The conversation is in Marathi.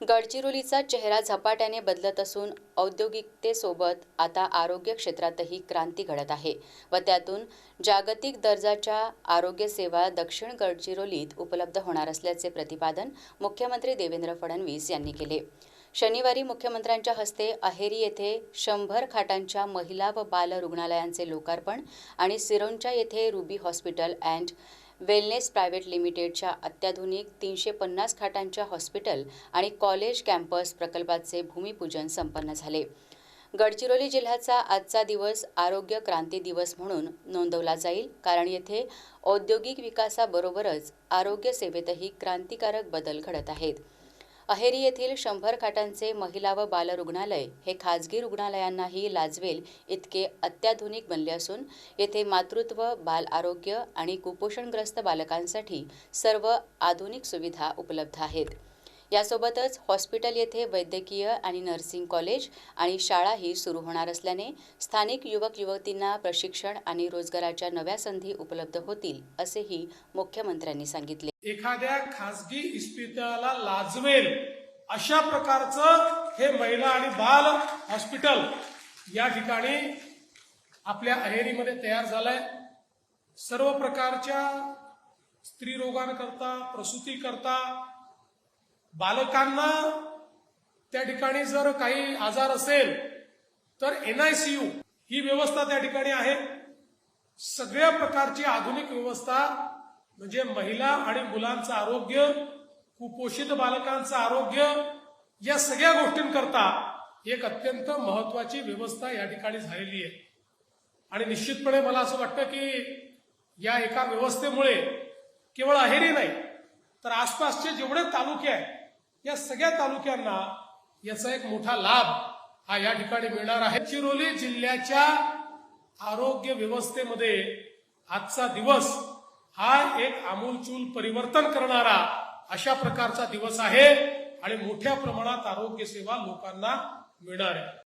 गडचिरोलीचा चेहरा झपाट्याने बदलत असून औद्योगिकतेसोबत आता आरोग्य क्षेत्रातही क्रांती घडत आहे व त्यातून जागतिक दर्जाच्या आरोग्य सेवा दक्षिण गडचिरोलीत उपलब्ध होणार असल्याचे प्रतिपादन मुख्यमंत्री देवेंद्र फडणवीस यांनी केले. शनिवारी मुख्यमंत्र्यांच्या हस्ते अहेरी येथे शंभर खाटांच्या महिला व बाल रुग्णालयांचे लोकार्पण आणि सिरोंचा येथे Ruby hospital and wellness private लिमिटेडच्या अत्याधुनिक तीनशे पन्नास खाटांच्या हॉस्पिटल आणि कॉलेज कॅम्पस प्रकल्पाचे भूमिपूजन संपन्न झाले. गडचिरोली जिल्ह्याचा आजचा दिवस आरोग्य क्रांती दिवस म्हणून नोंदवला जाईल कारण येथे औद्योगिक विकासाबरोबरच आरोग्य सेवेतही क्रांतिकारक बदल घडत आहेत. अहेरी येथील शंभर खाटांचे महिला व बाल रुग्णालय हे खाजगी रुग्णालयांनाही लाजवेल इतके अत्याधुनिक बनले असून येथे मातृत्व बाल आरोग्य आणि कुपोषणग्रस्त बालकांसाठी सर्व आधुनिक सुविधा उपलब्ध आहेत. यासोबतच हॉस्पिटल येथे वैद्यकीय आणि नर्सिंग कॉलेज आणि शाळाही सुरू होणार असल्याने स्थानिक युवक युवतींना प्रशिक्षण आणि रोजगाराच्या नव्या संधी उपलब्ध होतील असेही मुख्यमंत्र्यांनी सांगितले. एखाद्या खासगी इस्पितळाला लाजवेल अशा प्रकारचं हे महिला आणि बाल हॉस्पिटल या ठिकाणी आपल्या अहेरीमध्ये तयार झालंय. सर्व प्रकारच्या स्त्री रोगांकरता प्रसूती करता बालकांना त्या ठिकाणी जर काही आजार असेल तर एनआयसीयू ही व्यवस्था त्या ठिकाणी आहे. सगळ्या प्रकारची आधुनिक व्यवस्था म्हणजे महिला आणि मुलांचं आरोग्य कुपोषित बालकांचं आरोग्य या सगळ्या गोष्टींकरता एक अत्यंत महत्वाची व्यवस्था या ठिकाणी झालेली आहे. आणि निश्चितपणे मला असं वाटतं की या एका व्यवस्थेमुळे केवळ अहेरी नाही तर आसपासचे जेवढे तालुके आहेत या सगळ्या तालुक्यांना याचा एक मोठा लाभ हा या ठिकाणी मिळणार आहे. चिरोली जिल्ह्याच्या आरोग्य व्यवस्थेमध्ये आजचा दिवस हा एक आमूलचूल परिवर्तन करणारा अशा प्रकारचा दिवस आहे आणि मोठ्या प्रमाणात आरोग्य सेवा लोकांना मिळणार आहे.